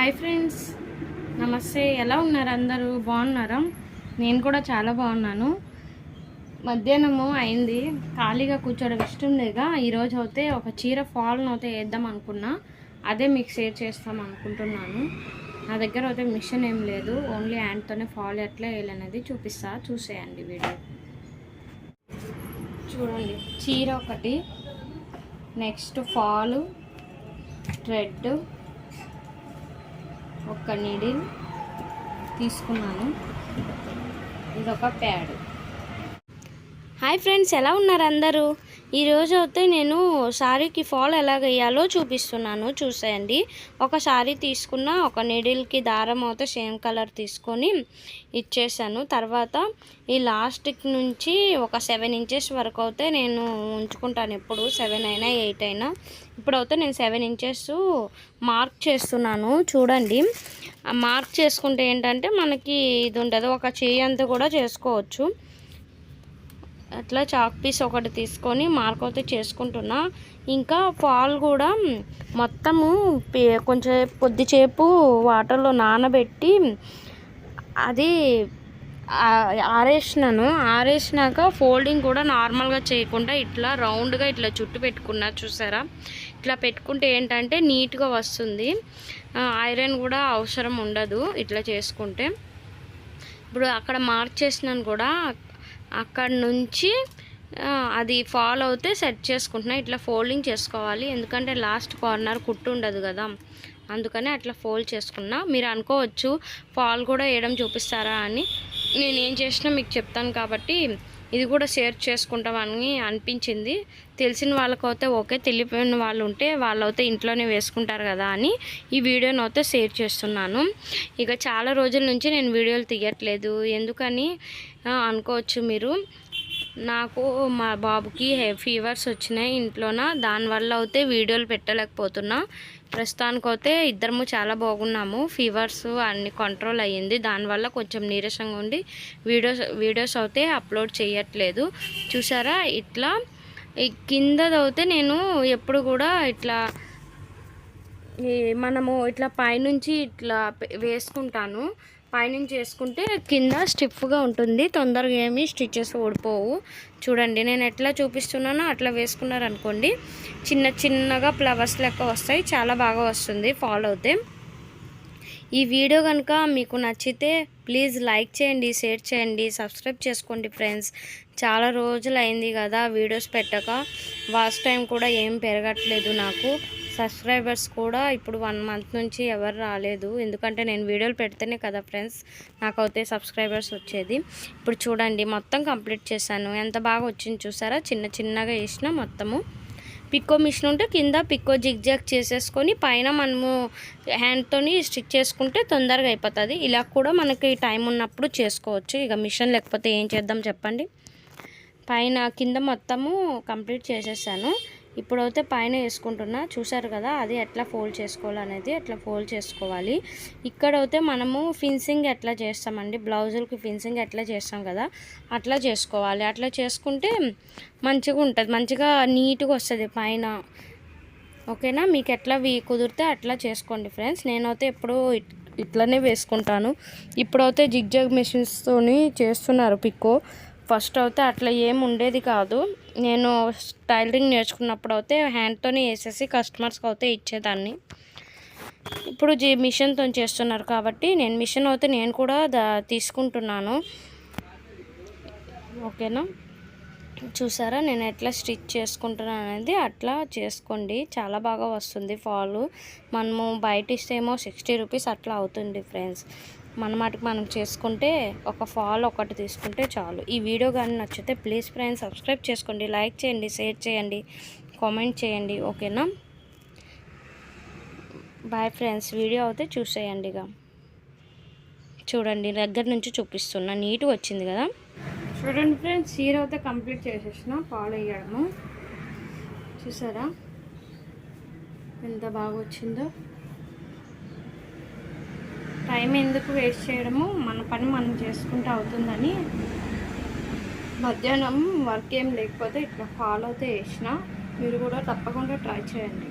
Hi friends నమస్తే. ఎలా ఉన్నారు అందరూ? బాగున్నారా? నేను కూడా చాలా బాగున్నాను. మధ్యాహ్నము అయింది. ఖాళీగా కూర్చోవడం ఇష్టం లేక ఈరోజు అయితే ఒక చీర ఫాల్ను అయితే వేద్దాం అనుకున్నా. అదే మీకు షేర్ చేస్తాం అనుకుంటున్నాను. నా దగ్గర అయితే మిషన్ ఏం లేదు. ఓన్లీ హ్యాండ్తోనే ఫాల్ ఎట్లా వేయాలనేది చూపిస్తా. చూసేయండి వీడియో. చూడండి. చీర ఒకటి. Next fall. థ్రెడ్. ఒక నీడిల్ తీసుకున్నాను. ఇదొక ప్యాడ్. హాయ్ ఫ్రెండ్స్ ఎలా ఉన్నారు అందరూ? ఈరోజు అయితే నేను శారీకి ఫాల్ ఎలా వేయాలో చూపిస్తున్నాను. చూసేయండి. ఒక శారీ తీసుకున్న ఒక నీడిల్కి దారం అయితే సేమ్ కలర్ తీసుకొని ఇచ్చేసాను. తర్వాత ఈ లాస్ట్కి నుంచి ఒక సెవెన్ ఇంచెస్ వరకు అయితే నేను ఉంచుకుంటాను. ఎప్పుడు సెవెన్ అయినా ఎయిట్ అయినా ఇప్పుడైతే నేను సెవెన్ ఇంచెస్ మార్క్ చేస్తున్నాను. చూడండి. మార్క్ చేసుకుంటే ఏంటంటే మనకి ఇది ఉంటుంది ఒక చేయి అంతా కూడా చేసుకోవచ్చు. అట్లా చాక్ పీస్ ఒకటి తీసుకొని మార్క్ అయితే చేసుకుంటున్నా. ఇంకా ఫాల్ కూడా మొత్తము కొంచెం కొద్దిసేపు వాటర్లో నానబెట్టి అది ఆరేసినాను. ఆరేసినాక ఫోల్డింగ్ కూడా నార్మల్గా చేయకుండా ఇట్లా రౌండ్గా ఇట్లా చుట్టు పెట్టుకున్నా చూసారా? ఇట్లా పెట్టుకుంటే ఏంటంటే నీట్గా వస్తుంది. ఐరన్ కూడా అవసరం ఉండదు ఇట్లా చేసుకుంటే. ఇప్పుడు అక్కడ మార్క్ చేసినాను కూడా. అక్కడ నుంచి అది ఫాల్ అవుతే సెట్ చేసుకుంటున్నా. ఇట్లా ఫోల్డింగ్ చేసుకోవాలి. ఎందుకంటే లాస్ట్ కార్నర్ కుట్టు ఉండదు కదా. అందుకని అట్లా ఫోల్డ్ చేసుకున్నా. మీరు అనుకోవచ్చు ఫాల్ కూడా వేయడం చూపిస్తారా అని. నేను ఏం చేసినా మీకు చెప్తాను కాబట్టి ఇది కూడా షేర్ చేసుకుంటామని అనిపించింది. తెలిసిన వాళ్ళకైతే ఓకే తెలియని వాళ్ళు ఉంటే వాళ్ళైతే ఇంట్లోనే వేసుకుంటారు కదా అని ఈ వీడియోని అయితే షేర్ చేస్తున్నాను. ఇక చాలా రోజుల నుంచి నేను వీడియోలు తీయట్లేదు. ఎందుకని అనుకోవచ్చు మీరు. నాకు మా బాబుకి ఫీవర్స్ వచ్చినాయి ఇంట్లోన దానివల్ల అయితే వీడియోలు పెట్టలేకపోతున్నా. ప్రస్తుతానికి అయితే ఇద్దరము చాలా బాగున్నాము ఫీవర్స్ అన్ని కంట్రోల్ అయ్యింది. దానివల్ల కొంచెం నీరసంగా ఉండి వీడియోస్ వీడియోస్ అయితే అప్లోడ్ చేయట్లేదు. చూసారా? ఇట్లా కిందదైతే నేను ఎప్పుడు కూడా ఇట్లా మనము ఇట్లా పైనుంచి ఇట్లా వేసుకుంటాను. పైనుంచి వేసుకుంటే కింద స్టిఫ్గా ఉంటుంది. తొందరగా ఏమి స్టిచెస్ ఓడిపోవు చూడండి నేను ఎట్లా చూపిస్తున్నానో అట్లా వేసుకున్నారనుకోండి చిన్న చిన్నగా ఫ్లవర్స్ లెక్క వస్తాయి. చాలా బాగా వస్తుంది ఫాలో అవుతే. ఈ వీడియో కనుక మీకు నచ్చితే ప్లీజ్ లైక్ చేయండి షేర్ చేయండి సబ్స్క్రైబ్ చేసుకోండి ఫ్రెండ్స్. చాలా రోజులు అయింది కదా వీడియోస్ పెట్టక. వాచ్ టైం కూడా ఏం పెరగట్లేదు నాకు. సబ్స్క్రైబర్స్ కూడా ఇప్పుడు వన్ మంత్ నుంచి ఎవరు రాలేదు. ఎందుకంటే నేను వీడియోలు పెడితేనే కదా ఫ్రెండ్స్ నాకైతే సబ్స్క్రైబర్స్ వచ్చేది. ఇప్పుడు చూడండి మొత్తం కంప్లీట్ చేశాను. ఎంత బాగా వచ్చింది చూసారా? చిన్న చిన్నగా వేసిన మొత్తము. పిక్కో మిషన్ ఉంటే కింద పిక్కో జిగ్జాగ్ చేసేసుకొని పైన మనము హ్యాండ్తోని స్టిచ్ చేసుకుంటే తొందరగా అయిపోతుంది. ఇలా కూడా మనకి టైం ఉన్నప్పుడు చేసుకోవచ్చు. ఇక మిషన్ లేకపోతే ఏం చేద్దాం చెప్పండి. పైన కింద మొత్తము కంప్లీట్ చేసేసాను. ఇప్పుడైతే పైన వేసుకుంటున్నా చూసారు కదా అది ఎట్లా ఫోల్డ్ చేసుకోవాలనేది ఎట్లా ఫోల్డ్ చేసుకోవాలి. ఇక్కడైతే మనము ఫిన్సింగ్ ఎట్లా చేస్తామండి బ్లౌజులకి ఫిన్సింగ్ ఎట్లా చేస్తాం కదా అట్లా చేసుకోవాలి. అట్లా చేసుకుంటే మంచిగా ఉంటుంది మంచిగా నీట్గా వస్తుంది పైన. ఓకేనా? మీకు ఎట్లా వీ కుదిరితే అట్లా చేసుకోండి ఫ్రెండ్స్. నేనైతే ఎప్పుడు ఇట్- ఇట్లనే వేసుకుంటాను. ఇప్పుడైతే జిగ్జాగ్ మిషన్స్తోని చేస్తున్నారు పిక్కో ఫస్ట్ అయితే అట్లా ఏం ఉండేది కాదు. నేను టైలరింగ్ నేర్చుకున్నప్పుడు అయితే హ్యాండ్తోనే వేసేసి కస్టమర్స్కి అయితే ఇచ్చేదాన్ని. ఇప్పుడు జీ మిషన్తో చేస్తున్నారు కాబట్టి నేను మిషన్ అయితే నేను కూడా దా తీసుకుంటున్నాను. ఓకేనా? చూసారా? నేను ఎట్లా స్టిచ్ చేసుకుంటున్నాను అనేది అట్లా చేసుకోండి. చాలా బాగా వస్తుంది ఫాలు మనము బయట ఇస్తేమో సిక్స్టీ రూపీస్ అట్లా అవుతుంది ఫ్రెండ్స్ మన మాటకి మనం చేసుకుంటే ఒక ఫాల్ ఒకటి తీసుకుంటే చాలు. ఈ వీడియో కానీ నచ్చితే ప్లీజ్ ఫ్రెండ్స్ సబ్స్క్రైబ్ చేసుకోండి లైక్ చేయండి షేర్ చేయండి కామెంట్ చేయండి ఓకేనా? బాయ్ ఫ్రెండ్స్ వీడియో అయితే చూసేయండి ఇక. చూడండి దగ్గర నుంచి చూపిస్తున్నా నీట్గా వచ్చింది కదా? చూడండి ఫ్రెండ్స్ చీర అయితే కంప్లీట్ చేసేసిన పాలు వేయడము చూసారా? ఎంత బాగా వచ్చిందో? టైం ఎందుకు వేస్ట్ చేయడము మన పని మనం చేసుకుంటే అవుతుందని. మధ్యాహ్నం వర్క్ ఏం లేకపోతే ఇట్లా ఫాలో అయితే వేసిన మీరు కూడా తప్పకుండా ట్రై చేయండి.